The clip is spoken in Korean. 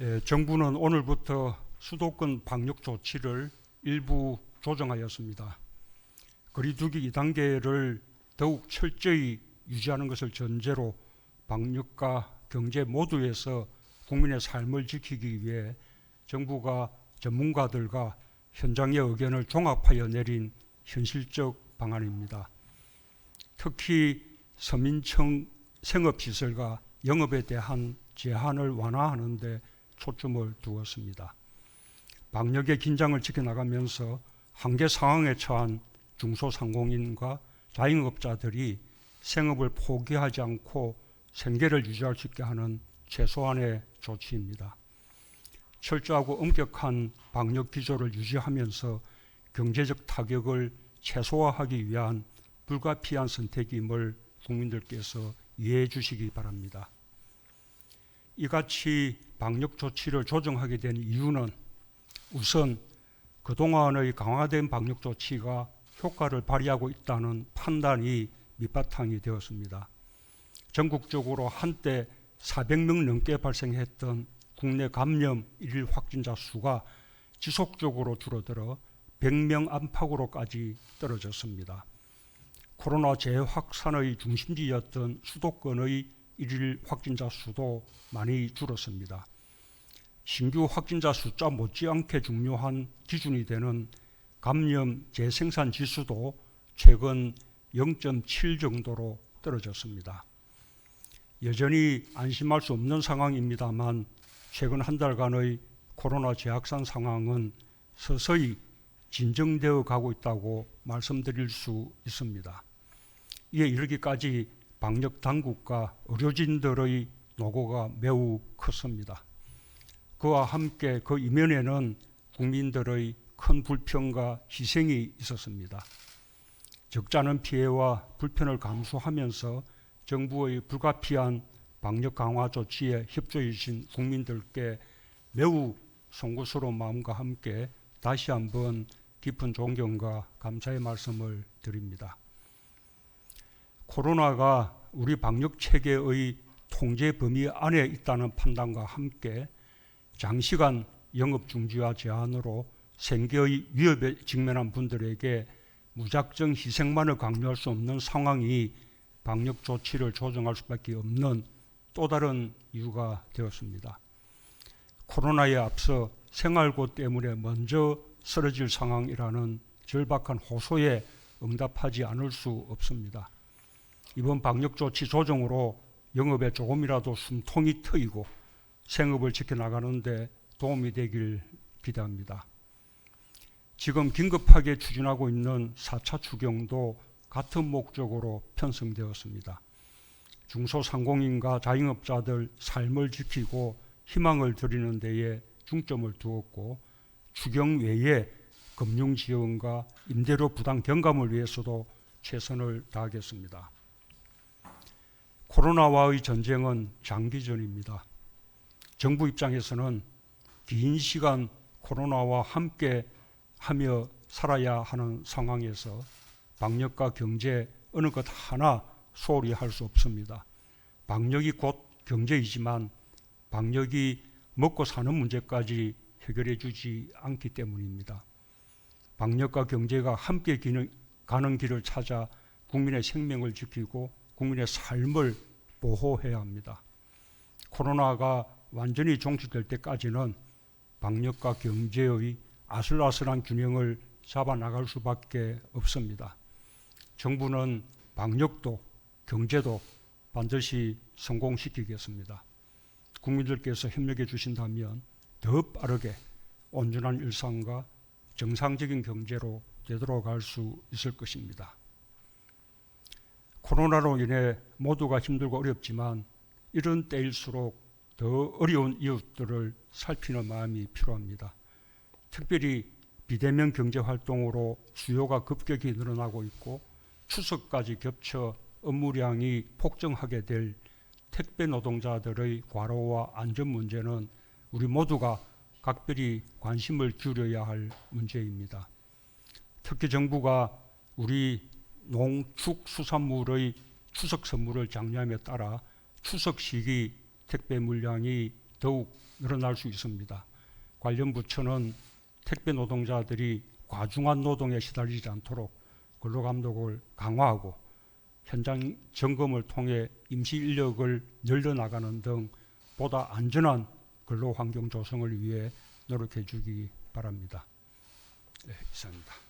예, 정부는 오늘부터 수도권 방역 조치를 일부 조정하였습니다. 거리두기 2단계를 더욱 철저히 유지하는 것을 전제로 방역과 경제 모두에서 국민의 삶을 지키기 위해 정부가 전문가들과 현장의 의견을 종합하여 내린 현실적 방안입니다. 특히 서민청 생업시설과 영업에 대한 제한을 완화하는 데 초점을 두었습니다. 방역의 긴장을 지켜나가면서 한계 상황에 처한 중소상공인과 자영업자들이 생업을 포기하지 않고 생계를 유지할 수 있게 하는 최소한의 조치입니다. 철저하고 엄격한 방역 기조를 유지하면서 경제적 타격을 최소화하기 위한 불가피한 선택임을 국민들께서 이해해 주시기 바랍니다. 이같이 방역 조치를 조정하게 된 이유는 우선 그동안의 강화된 방역 조치가 효과를 발휘하고 있다는 판단이 밑바탕이 되었습니다. 전국적으로 한때 400명 넘게 발생했던 국내 감염 일일 확진자 수가 지속적으로 줄어들어 100명 안팎으로까지 떨어졌습니다. 코로나 재확산의 중심지였던 수도권의 일일 확진자 수도 많이 줄었습니다. 신규 확진자 숫자 못지않게 중요한 기준이 되는 감염 재생산 지수도 최근 0.7 정도로 떨어졌습니다. 여전히 안심할 수 없는 상황입니다만 최근 한 달간의 코로나 재확산 상황은 서서히 진정되어 가고 있다고 말씀드릴 수 있습니다. 이에 이르기까지 방역 당국과 의료진들의 노고가 매우 컸습니다. 그와 함께 그 이면에는 국민들의 큰 불평과 희생이 있었습니다. 적잖은 피해와 불편을 감수하면서 정부의 불가피한 방역 강화 조치에 협조해 주신 국민들께 매우 송구스러운 마음과 함께 다시 한번 깊은 존경과 감사의 말씀을 드립니다. 코로나가 우리 방역 체계의 통제 범위 안에 있다는 판단과 함께 장시간 영업 중지와 제한으로 생계의 위협에 직면한 분들에게 무작정 희생만을 강요할 수 없는 상황이 방역 조치를 조정할 수밖에 없는 또 다른 이유가 되었습니다. 코로나에 앞서 생활고 때문에 먼저 쓰러질 상황이라는 절박한 호소에 응답하지 않을 수 없습니다. 이번 방역 조치 조정으로 영업에 조금이라도 숨통이 트이고 생업을 지켜나가는데 도움이 되길 기대합니다. 지금 긴급하게 추진하고 있는 4차 추경도 같은 목적으로 편성되었습니다. 중소상공인과 자영업자들 삶을 지키고 희망을 드리는 데에 중점을 두었고 추경 외에 금융 지원과 임대료 부담 경감을 위해서도 최선을 다하겠습니다. 코로나와의 전쟁은 장기전입니다. 정부 입장에서는 긴 시간 코로나와 함께 하며 살아야 하는 상황에서 방역과 경제 어느 것 하나 소홀히 할 수 없습니다. 방역이 곧 경제이지만 방역이 먹고 사는 문제까지 해결해 주지 않기 때문입니다. 방역과 경제가 함께 가는 길을 찾아 국민의 생명을 지키고 국민의 삶을 보호해야 합니다. 코로나가 완전히 종식될 때까지는 방역과 경제의 아슬아슬한 균형을 잡아 나갈 수밖에 없습니다. 정부는 방역도 경제도 반드시 성공시키겠습니다. 국민들께서 협력해 주신다면 더 빠르게 온전한 일상과 정상적인 경제로 되돌아갈 수 있을 것입니다. 코로나로 인해 모두가 힘들고 어렵지만 이런 때일수록 더 어려운 이웃들을 살피는 마음이 필요합니다. 특별히 비대면 경제 활동으로 수요가 급격히 늘어나고 있고 추석까지 겹쳐 업무량이 폭증하게 될 택배 노동자들의 과로와 안전 문제는 우리 모두가 각별히 관심을 기울여야 할 문제입니다. 특히 정부가 우리 농축수산물의 추석 선물을 장려함에 따라 추석 시기 택배 물량이 더욱 늘어날 수 있습니다. 관련 부처는 택배 노동자들이 과중한 노동에 시달리지 않도록 근로감독을 강화하고 현장 점검을 통해 임시 인력을 늘려나가는 등 보다 안전한 근로 환경 조성을 위해 노력해 주기 바랍니다. 네, 이상입니다.